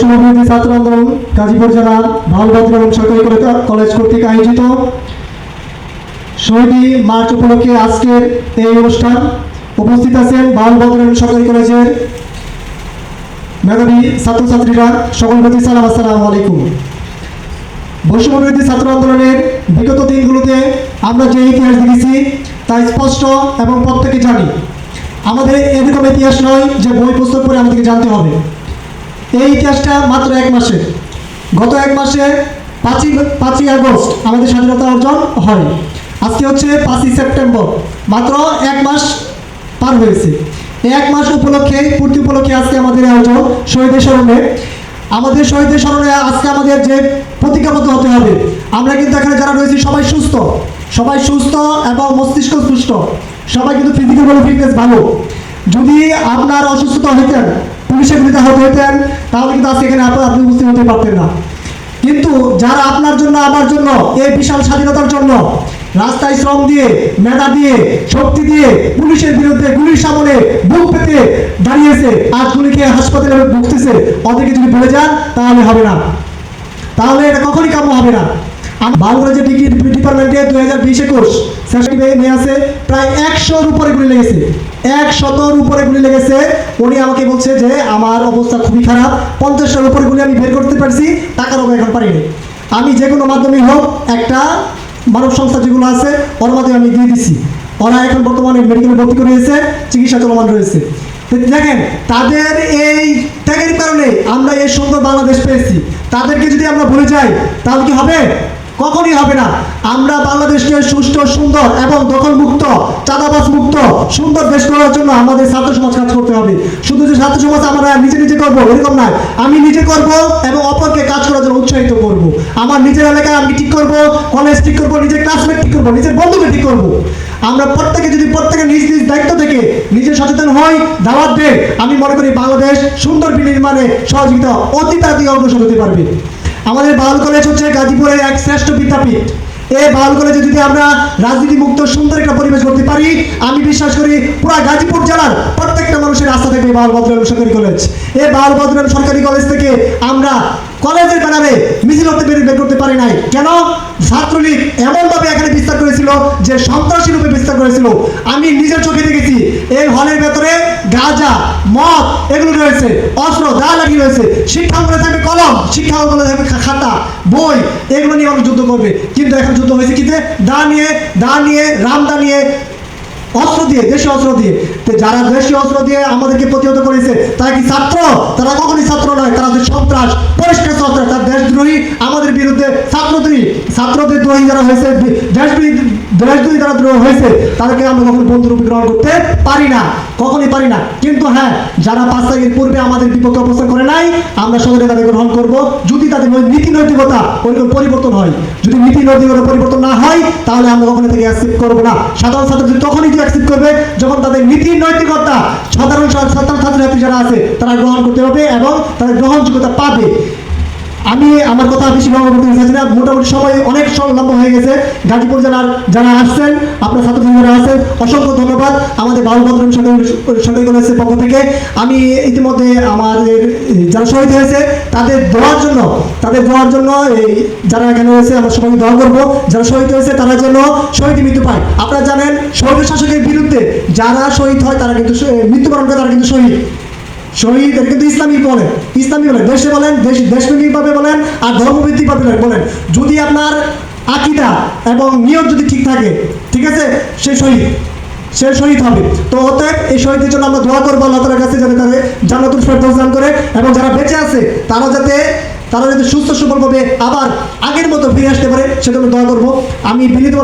সমাবেশী ছাত্র গাজীপুর জেলার সরকারি কলেজ কর্তৃক আয়োজিত। শহীদী মার্চ উপলক্ষে আজকের এই অনুষ্ঠান। উপস্থিত আছেন সরকারি কলেজের মেধাবী ছাত্রছাত্রীরা। সকল প্রতি সালাম আলাইকুম। ছাত্র আন্দোলনের বিগত দিনগুলোতে আমরা যে ইতিহাস দেখেছি, তা স্পষ্ট এবং প্রত্যেকে জানি। আমাদের এরকম ইতিহাস নয় যে বই পুস্তক পড়ে আমাদেরকে জানতে হবে। এই ইতিহাসটা মাত্র এক মাসে। গত এক মাসে পাঁচই পাঁচই আগস্ট আমাদের স্বাধীনতা অর্জন হয়। আজকে হচ্ছে পাঁচই সেপ্টেম্বর। মাত্র এক মাস পার হয়েছে। এক মাস উপলক্ষে, পূর্তি উপলক্ষে আজকে আমাদের আয়োজন শহীদের স্মরণে। আমাদের শহীদের স্মরণে আজকে আমাদের যে প্রতিজ্ঞাবদ্ধ হতে হবে, আমরা কিন্তু এখানে যারা রয়েছি সবাই সুস্থ। সবাই সুস্থ এবং মস্তিষ্ক সুস্থ। সবাই কিন্তু ফিজিক্যাল ফিটনেস ভালো। যদি আপনার অসুস্থতা হইতেন পুলিশের বিরুদ্ধে হতে হইতেন, তাহলে কিন্তু আজকে এখানে আপনি আপনি উপস্থিত হতে পারতেন না। কিন্তু যারা আপনার জন্য, আমার জন্য, এই বিশাল স্বাধীনতার জন্য রাস্তায় শ্রম দিয়ে, মেধা দিয়ে, শক্তি দিয়ে পুলিশের বিরুদ্ধে গুলির সামনে বুক পেতে দাঁড়িয়েছে, আজ গুলিকে হাসপাতালে ভুগতেছে, ওদেরকে যদি বলে যান, তাহলে হবে না। তাহলে এটা কখনই কাম্য হবে না। বাংলা ডিগ্রি ডিপার্টমেন্টে দু হাজার বিশ একুশ সেশন মেয়ে আছে, প্রায় একশোর উপরে গুলি লেগেছে। এক শতর উপরে গুলি লেগেছে। উনি আমাকে বলছে যে, আমার অবস্থা খুবই খারাপ। পঞ্চাশের উপরে গুলি আমি বের করতে পারছি টাকার অভাবে এখন পারিনি। আমি যে কোনো মাধ্যমে হোক, একটা মানব সংস্থা যেগুলো আছে, ওর মাধ্যমে আমি দিয়ে দিছি। ওরা এখন বর্তমানে মেডিকেলে ভর্তি করিয়েছে চিকিৎসা চলমান রয়েছে। দেখেন, তাদের এই ত্যাগের কারণে আমরা এই সুন্দর বাংলাদেশ পেয়েছি। তাদেরকে যদি আমরা ভুলে যাই, তাহলে কি হবে? কখনই হবে না। আমরা বাংলাদেশকে সুষ্ঠু, সুন্দর এবং দখলমুক্ত চাঁদাবাস মুক্ত সুন্দর দেশ করার জন্য আমাদের ছাত্র সমাজ কাজ করতে হবে। শুধু যে ছাত্র সমাজ আমরা নিজে নিজে করব, এরকম নয়। আমি নিজে করব এবং অপরকে কাজ করার জন্য উৎসাহিত করব। আমার নিজের এলাকায় আমি ঠিক করব কলেজ ঠিক করব, নিজের ক্লাসমেট ঠিক করব, নিজের বন্ধুকে ঠিক করব। আমরা প্রত্যেকে যদি প্রত্যেকে নিজ নিজ দায়িত্ব থেকে নিজে সচেতন হই, দাওয়াত দেয় আমি মনে করি বাংলাদেশ সুন্দর বিনির্মাণে সহযোগিতা অতি তাড়াতাড়ি অগ্রসর হতে পারবে। আমাদের বাল কলেজ হচ্ছে গাজীপুরের এক শ্রেষ্ঠ বিদ্যাপীঠ। এ বাউল কলেজে যদি আমরা রাজনীতি মুক্ত সুন্দর একটা পরিবেশ করতে পারি, আমি বিশ্বাস করি পুরো গাজীপুর জেলার প্রত্যেকটা মানুষের আস্থা থাকবে বাল ভদ্রম সরকারি কলেজ। এ বাল ভদ্রম সরকারি কলেজ থেকে আমরা কলেজের ব্যানারে মিছিল হতে বের করতে পারি নাই। কেন? ছাত্রলীগ এমনভাবে যে সন্ত্রাসী রূপে বিস্তার করেছিল, আমি নিজের চোখে দেখেছি, এই হলের ভেতরে গাঁজা, মদ, এগুলো রয়েছে, অস্ত্র দা লাগিয়ে রয়েছে, শিক্ষা অঙ্গনে থাকবে কলম, শিক্ষা অঙ্গনে থাকবে খাতা, বই, এগুলো নিয়ে মানুষ যুদ্ধ করবে। কিন্তু এখন যুদ্ধ হয়েছে কিতে? দা নিয়ে দা নিয়ে রামদা নিয়ে, অস্ত্র দিয়ে দেশীয় অস্ত্র দিয়ে। তো যারা দেশীয় অস্ত্র দিয়ে আমাদেরকে প্রতিহত করেছে, তারা কি ছাত্র? তারা কখনই ছাত্র নয়, তারা যে সন্ত্রাস, পরিষ্কার সন্ত্রাস। তার দেশদ্রোহী আমাদের বিরুদ্ধে ছাত্রদ্রোহী, ছাত্রদের দ্রোহী যারা হয়েছে, দেশদ্রোহী দেশদ্রোহী যারা দ্রোহ হয়েছে, তাদেরকে আমরা কখনো বন্ধুরূপে গ্রহণ করতে পারি না। কখনই পারি না। কিন্তু হ্যাঁ যারা পাঁচ তারিখের পূর্বে আমাদের বিপক্ষে অবস্থান করে নাই, আমরা সদরে তাদের গ্রহণ করব। যদি তাদের নীতি নৈতিকতা ওইরকম পরিবর্তন হয়, যদি নীতি নৈতিকতা পরিবর্তন না হয়, তাহলে আমরা কখনো থেকে অ্যাকসেপ্ট করব না। সাধারণ ছাত্রছাত্রী তখনই যে অ্যাকসেপ্ট করবে, যখন তাদের নীতি নৈতিকতা, সাধারণ ছাত্র ছাত্রছাত্রী যারা আছে, তারা গ্রহণ করতে হবে এবং তাদের গ্রহণযোগ্যতা পাবে। আমি আমার কথা বেশি লম্বা করতে চাইছি না। মোটামুটি সময় অনেক লম্বা হয়ে গেছে। গাজীপুর জেলার যারা আসছেন, আপনার ছাত্রছাত্রী যারা আছেন, অসংখ্য ধন্যবাদ। আমাদের বাবুভদ্র সরকারি কলেজের পক্ষ থেকে। আমি ইতিমধ্যে আমাদের যারা শহীদ হয়েছে, তাদের দোয়ার জন্য তাদের দোয়ার জন্য এই যারা এখানে রয়েছে, আমরা সবাইকে দোয়া করব। যারা শহীদ হয়েছে, তারা যেন শহীদ মৃত্যু পায়। আপনারা জানেন শহীদ শাসকের বিরুদ্ধে যারা শহীদ হয়, তারা কিন্তু মৃত্যুবরণ করে, তারা কিন্তু শহীদ। শহীদ কিন্তু ইসলামী বলেন ইসলামী বলেন দেশে বলেন, দেশ দেশপ্রেমিকভাবে বলেন, আর ধর্মভিত্তিকভাবে বলেন, যদি আপনার আকিদা এবং নিয়ত যদি ঠিক থাকে, ঠিক আছে? সে শহীদ। সে শহীদ হবে। তো অতএব এই শহীদের জন্য আমরা দোয়া করব, আল্লাহ তালার কাছে যাতে তাদের জান্নাতুল ফেরদৌস দান করে এবং যারা বেঁচে আছে, তারা যাতে তারা যাতে সুস্থ সবলভাবে আবার আগের মতো ফিরে আসতে পারে, সেজন্য দোয়া করব। আমি বিনীত